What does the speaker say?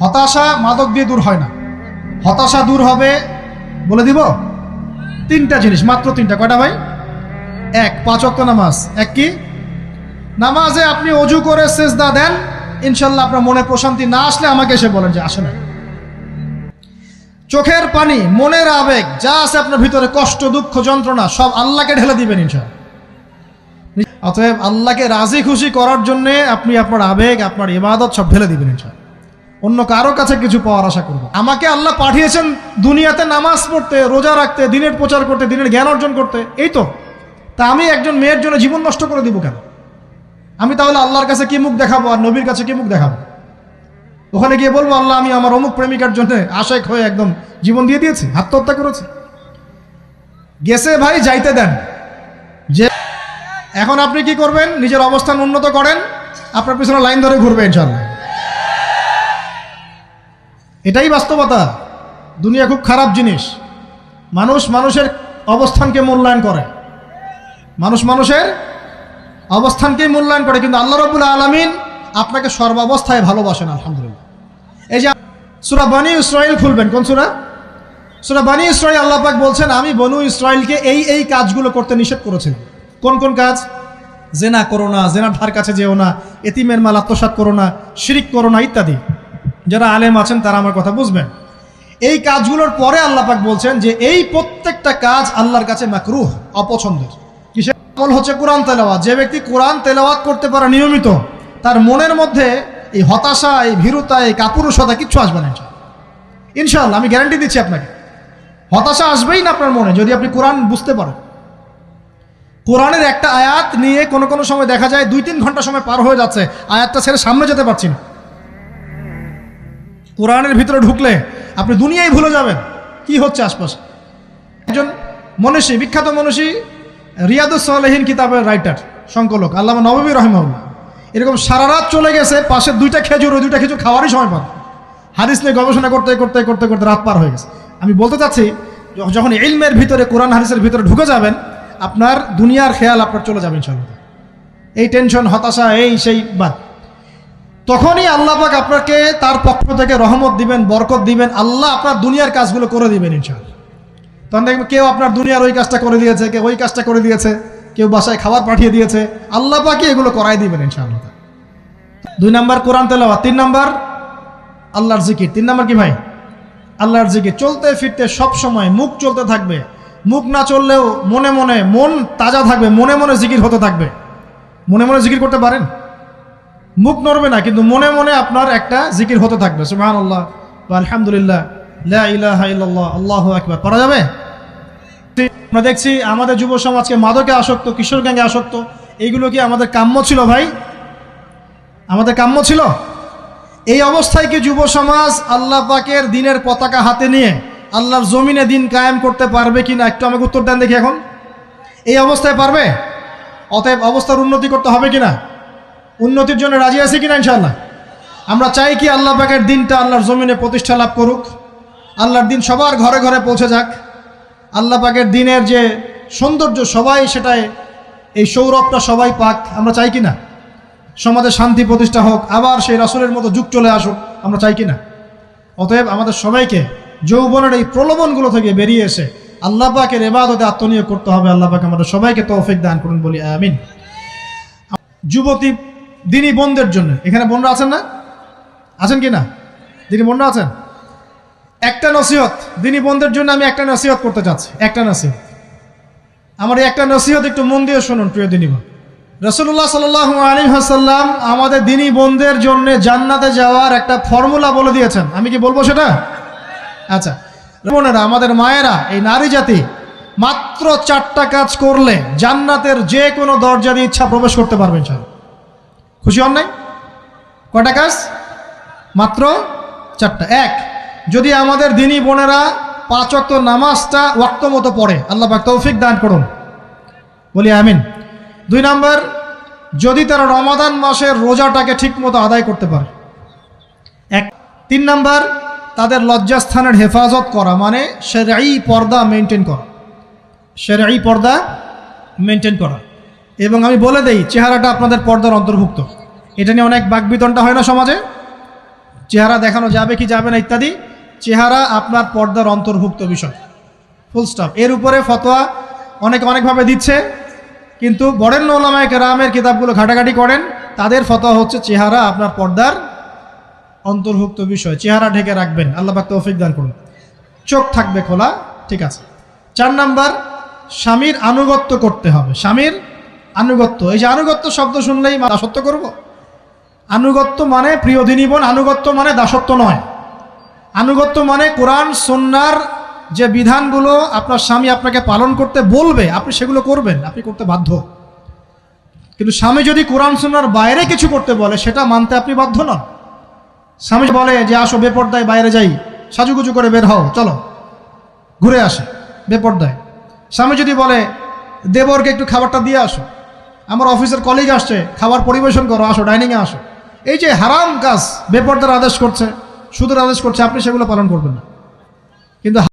হতাশা মাদক দিয়ে দূর হয় না। হতাশা দূর হবে, বলে দিব তিনটা জিনিস, মাত্র তিনটা। কয়টা ভাই? এক, পাঁচ অক্ত নামাজ। এক কি? নামাজে আপনি অজু করে সেজদা দেন, ইনশাল্লাহ আপনার মনে প্রশান্তি না আসলে আমাকে এসে বলেন যে আসে না চোখের পানি, মনের আবেগ, যা আছে আপনার ভিতরে, কষ্ট, দুঃখ, যন্ত্রণা, সব আল্লাহকে ঢেলে দিবেন ইনশাল্লাহ। অতএব আল্লাহকে রাজি খুশি করার জন্যে আপনি আপনার আবেগ, আপনার ইবাদত সব ঢেলে দিবেন ইনশাল্লাহ। অন্য কারও কাছে কিছু পাওয়ার আশা করব। আমাকে আল্লাহ পাঠিয়েছেন দুনিয়াতে নামাজ পড়তে, রোজা রাখতে, দিনের প্রচার করতে, দিনের জ্ঞান অর্জন করতে। এই তো। তা আমি একজন মেয়ের জন্য জীবন নষ্ট করে দিব কেন? আমি তাহলে আল্লাহর কাছে কি মুখ দেখাবো আর নবীর কাছে কি মুখ দেখাবো? ওখানে গিয়ে বলব, আল্লাহ, আমি আমার অমুক প্রেমিকার জন্য আশেক হয়ে একদম জীবন দিয়ে দিয়েছি, আত্মহত্যা করেছি। গেছে ভাই, যাইতে দেন। যে এখন আপনি কি করবেন? নিজের অবস্থান উন্নত করেন। আপনার পিছনে লাইন ধরে ঘুরবে ইনশাল্লাহ এটাই বাস্তবতা। দুনিয়া খুব খারাপ জিনিস। মানুষ মানুষের অবস্থানকে মূল্যায়ন করে। মানুষ মানুষের অবস্থানকে মূল্যায়ন করে, কিন্তু আল্লাহ রবুল আলমিন আপনাকে সর্বাবস্থায় ভালোবাসেন, আলহামদুলিল্লাহ। এই যে সুরা বানি ইসরায়েল খুলবেন, কোন সুরা? সুরা বানি ইসরায়েল আল্লাহ পাক বলছেন, আমি বনু ইসরায়েলকে এই এই কাজগুলো করতে নিষেধ করেছিলাম। কোন কোন কাজ? জেনা করো না, জেনার ধার কাছে যেও না, এতিমের মাল আত্মসাত করো না, শিরিক করো না, ইত্যাদি। যারা আলেম আছেন, তারা আমার কথা বুঝবেন। এই কাজগুলোর পরে আল্লাহ পাক বলছেন যে, এই প্রত্যেকটা কাজ আল্লাহর কাছে মাকরুহ, অপছন্দের। কিসের হচ্ছে কোরআন তেলাওয়াত। যে ব্যক্তি কোরআন তেলাওয়াত করতে পারে নিয়মিত, তার মনের মধ্যে এই হতাশা, এই ভীরুতা, এই কাপুরুষতা কিচ্ছু আসবে না। ইনশাআল্লাহ। আমি গ্যারান্টি দিচ্ছি আপনাকে। হতাশা আসবেই না আপনার মনে, যদি আপনি কোরআন বুঝতে পারেন। কোরআনের একটা আয়াত নিয়ে কোনো কোনো সময় দেখা যায়, দুই তিন ঘণ্টা সময় পার হয়ে যাচ্ছে, আয়াতটা ছেড়ে সামনে যেতে পারছি না। কোরআনের ভিতরে ঢুকলে আপনি দুনিয়ায় ভুলে যাবেন। কি হচ্ছে আশপাশে? একজন মনীষী, বিখ্যাত মনীষী রিয়াদুস সালেহীন কিতাবের রাইটার সংকলক আল্লাহ নবী রহমাউল্লাহ এরকম সারা রাত চলে গেছে, পাশে দুইটা খেজুর, ওই দুইটা খেজুর খাওয়ারই সময় পান। হাদিস নিয়ে গবেষণা করতে করতে করতে করতে রাত পার হয়ে গেছে। আমি বলতে চাচ্ছি যখন ইলমের ভিতরে, কোরআন হাদিসের ভিতরে ঢুকে যাবেন, আপনার দুনিয়ার খেয়াল আপনার চলে যাবেন ইনশাআল্লাহ। এই টেনশন হতাশা, এই, সেই বাদ। তখনই আল্লাহ পাক আপনাকে তার পক্ষ থেকে রহমত দিবেন, বরকত দিবেন। আল্লাহ আপনার দুনিয়ার কাজগুলো করে দিবেন ইনশাআল্লাহ। তখন দেখবেন কেউ আপনার দুনিয়ার ওই কাজটা করে দিয়েছে, কেউ ওই কাজটা করে দিয়েছে, কেউ বাসায় খাবার পাঠিয়ে দিয়েছে। আল্লাহ পাকে এগুলো করাই দিবেন ইনশাআল্লাহ। দুই নাম্বার কোরআন তেলাওয়াত, তিন নাম্বার আল্লাহর জিকির। তিন নাম্বার কি ভাই? আল্লাহর জিকির। চলতে ফিরতে সব সময় মুখ চলতে থাকবে। মুখ না চললেও মনে মনে মন তাজা থাকবে, মনে মনে জিকির হতে থাকবে। মনে মনে জিকির করতে পারেন? মুখ নড়বে না, কিন্তু মনে মনে আপনার একটা জিকির হতে থাকবে। সুবহান আল্লাহ বা আলহামদুলিল্লাহ আল্লাহু আকবার। করা যাবে? আমরা দেখছি আমাদের যুব সমাজকে মাদকে আসক্ত, কিশোর গ্যাঙ্গে আসক্ত। এইগুলো কি আমাদের কাম্য ছিল ভাই? আমাদের কাম্য ছিল? এই অবস্থায় কি যুব সমাজ আল্লাহ পাকের দিনের পতাকা হাতে নিয়ে আল্লাহর জমিনে দিন কায়েম করতে পারবে কি না একটু আমাকে উত্তর দেন দেখি এখন। এই অবস্থায় পারবে? অতএব অবস্থার উন্নতি করতে হবে কিনা? উন্নতির জন্য রাজি আছি কিনা ইনশাল্লাহ আমরা চাই কি আল্লাহ পাকের দিনটা আল্লাহর জমিনে প্রতিষ্ঠা লাভ করুক। আল্লাহর দিন সবার ঘরে ঘরে পৌঁছে যাক। আল্লাহ পাকের দিনের যে সৌন্দর্য সবাই সেটাই, এই সৌরভটা সবাই পাক, আমরা চাই কি না সমাজে শান্তি প্রতিষ্ঠা হোক, আবার সেই রাসুলের মতো যুগ চলে আসুক, আমরা চাই কি না অতএব আমাদের সবাইকে যৌবনের এই প্রলোভনগুলো থেকে বেরিয়ে এসে আল্লাহ পাকের এবাদতে আত্মনিয়োগ করতে হবে। আল্লাহ পাক আমাদের সবাইকে তৌফিক দান করুন বলি, আমিন। যুবতী দিনী বোনদের জন্য। এখানে বোনরা আছেন না? আছেন কি না? দিনী বোনরা আছেন? একটা নসিহত। দিনী বোনদের জন্য আমি একটা নসিহত করতে চাচ্ছি। একটা নসিহত। আমার একটা নসিহত একটু মন দিয়ে শুনুন, প্রিয় দিনী বোন। রসুল্লাহ সাল আলী হাসাল্লাম আমাদের দিনী বোনদের জন্য জান্নাতে যাওয়ার একটা ফর্মুলা বলে দিয়েছেন। আমি কি বলব সেটা? আচ্ছা। বোনেরা, আমাদের মায়েরা, এই নারী জাতি মাত্র চারটা কাজ করলে জান্নাতের যে কোনো দরজা দিয়ে ইচ্ছা প্রবেশ করতে পারবেন স্যার খুশি হন নাই? কটা কাজ? মাত্র চারটা। এক, যদি আমাদের দিনী বোনেরা পাঁচ অক্ত নামাজটা ওয়াক্ত মতো পড়ে, আল্লাহ পাক তৌফিক দান করুন। বলি আমিন। দুই নাম্বার, যদি তারা রমাদান মাসের রোজাটাকে ঠিক মতো আদায় করতে পারে। এক, তিন নাম্বার, তাদের লজ্জাস্থানের হেফাজত করা মানে সেরাই পর্দা মেনটেন করা। সেরাই পর্দা মেনটেন করা। এবং আমি বলে দেই, চেহারাটা আপনাদের পর্দার অন্তর্ভুক্ত। এটা নিয়ে অনেক বাকবিতনটা হয় না সমাজে? চেহারা দেখানো যাবে কি যাবে না ইত্যাদি। চেহারা আপনার পর্দার অন্তর্ভুক্ত বিষয়। ফুল স্টপ এর উপরে ফতোয়া অনেক অনেকভাবে দিচ্ছে, কিন্তু বরেণ্য ওলামায় কেরামের কিতাবগুলো ঘাটাঘাটি করেন। তাদের ফতোয়া হচ্ছে চেহারা আপনার পর্দার অন্তর্ভুক্ত বিষয়। চেহারা ঢেকে রাখবেন। আল্লাহ পাক তৌফিক দান করুন। চোখ থাকবে খোলা, ঠিক আছে। চার নাম্বার, স্বামীর আনুগত্য করতে হবে। স্বামীর আনুগত্য। এই যে আনুগত্য শব্দ শুনলেই দাসত্ব করব? আনুগত্য মানে প্রিয়দিনী বোন, আনুগত্য মানে দাসত্ব নয়। আনুগত্য মানে কোরআন সন্ন্যার যে বিধানগুলো আপনার স্বামী আপনাকে পালন করতে বলবে, আপনি সেগুলো করবেন, আপনি করতে বাধ্য। কিন্তু স্বামী যদি কোরআন সন্ন্যার বাইরে কিছু করতে বলে, সেটা মানতে আপনি বাধ্য নন। স্বামী বলে যে, আসো বেপর্দায় বাইরে যাই, সাজুগুজু করে বের হও, চলো, ঘুরে আসে, বেপর্দায়। স্বামী যদি বলে, দেবরকে একটু খাবারটা দিয়ে আসো। আমার অফিসের কলিগ আসছে, খাবার পরিবেশন করো, আসো ডাইনিংয়ে আসো। এই যে হারাম কাজ, বেপর্দার আদেশ করছে, সুদের আদেশ করছে, আপনি সেগুলো পালন করবেন না। কিন্তু